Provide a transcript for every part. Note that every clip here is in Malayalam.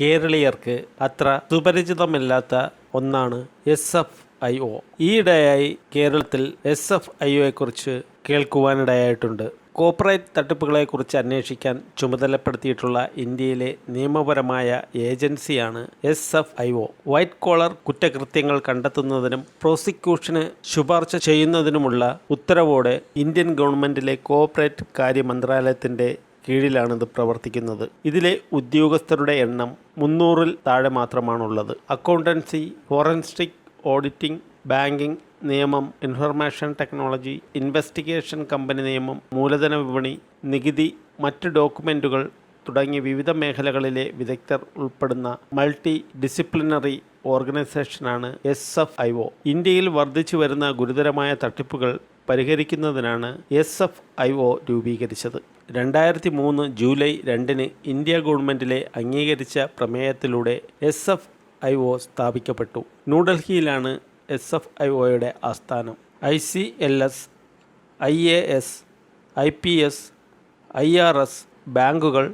കേരളീയർക്ക് അത്ര സുപരിചിതമില്ലാത്ത ഒന്നാണ് എസ് എഫ് ഐ ഒ. ഈയിടെയായി കേരളത്തിൽ എസ് എഫ് ഐ ഒയെക്കുറിച്ച് കേൾക്കുവാനിടയായിട്ടുണ്ട്. കോർപ്പറേറ്റ് തട്ടിപ്പുകളെക്കുറിച്ച് അന്വേഷിക്കാൻ ചുമതലപ്പെടുത്തിയിട്ടുള്ള ഇന്ത്യയിലെ നിയമപരമായ ഏജൻസിയാണ് S F I O. White collar കുറ്റകൃത്യങ്ങൾ കണ്ടെത്തുന്നതിനും പ്രോസിക്യൂഷന് ശുപാർശ ചെയ്യുന്നതിനുമുള്ള ഉത്തരവോടെ ഇന്ത്യൻ ഗവൺമെന്റിലെ കോർപ്പറേറ്റ് കാര്യ മന്ത്രാലയത്തിന്റെ കീഴിലാണിത് പ്രവർത്തിക്കുന്നത്. ഇതിലെ ഉദ്യോഗസ്ഥരുടെ എണ്ണം മുന്നൂറിൽ താഴെ മാത്രമാണുള്ളത്. അക്കൗണ്ടൻസി ഫോറൻസിക് ഓഡിറ്റിംഗ് ബാങ്കിംഗ് നിയമം ഇൻഫർമേഷൻ ടെക്നോളജി ഇൻവെസ്റ്റിഗേഷൻ കമ്പനി നിയമം മൂലധന വിപണി നികുതി മറ്റ് ഡോക്യുമെന്റുകൾ തുടങ്ങിയ വിവിധ മേഖലകളിലെ വിദഗ്ധർ ഉൾപ്പെടുന്ന മൾട്ടി ഡിസിപ്ലിനറി ഓർഗനൈസേഷനാണ് എസ് എഫ് ഐ ഒ. ഇന്ത്യയിൽ വർദ്ധിച്ചു വരുന്ന ഗുരുതരമായ തട്ടിപ്പുകൾ പരിഹരിക്കുന്നതിനാണ് എസ് എഫ് ഐ ഒ രൂപീകരിച്ചത്. രണ്ടായിരത്തി മൂന്ന് ജൂലൈ രണ്ടിന് ഇന്ത്യ ഗവൺമെന്റിലെ അംഗീകരിച്ച പ്രമേയത്തിലൂടെ എസ് എഫ് ഐ ഒ സ്ഥാപിക്കപ്പെട്ടു. ന്യൂഡൽഹിയിലാണ് എസ് എഫ് ഐ ഒയുടെ ആസ്ഥാനം. I C L S I A S I P S I R S ബാങ്കുകൾ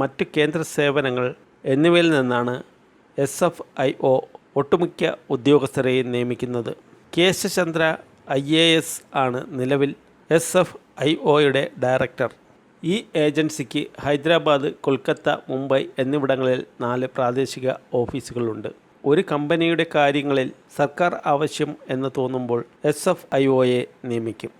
മറ്റ് കേന്ദ്ര സേവനങ്ങൾ എന്നിവയിൽ നിന്നാണ് എസ് എഫ് ഐ ഒ ഒട്ടുമിക്ക ഉദ്യോഗസ്ഥരെയും നിയമിക്കുന്നത്. കേശചന്ദ്ര ഐ എ എസ് ആണ് നിലവിൽ എസ് എഫ് ഐ ഒയുടെ ഡയറക്ടർ. ഈ ഏജൻസിക്ക് ഹൈദരാബാദ് കൊൽക്കത്ത മുംബൈ എന്നിവിടങ്ങളിൽ നാല് പ്രാദേശിക ഓഫീസുകളുണ്ട്. ഒരു കമ്പനിയുടെ കാര്യങ്ങളിൽ സർക്കാർ ആവശ്യം എന്ന് തോന്നുമ്പോൾ എസ് എഫ് ഐ ഒയെ നിയമിക്കും.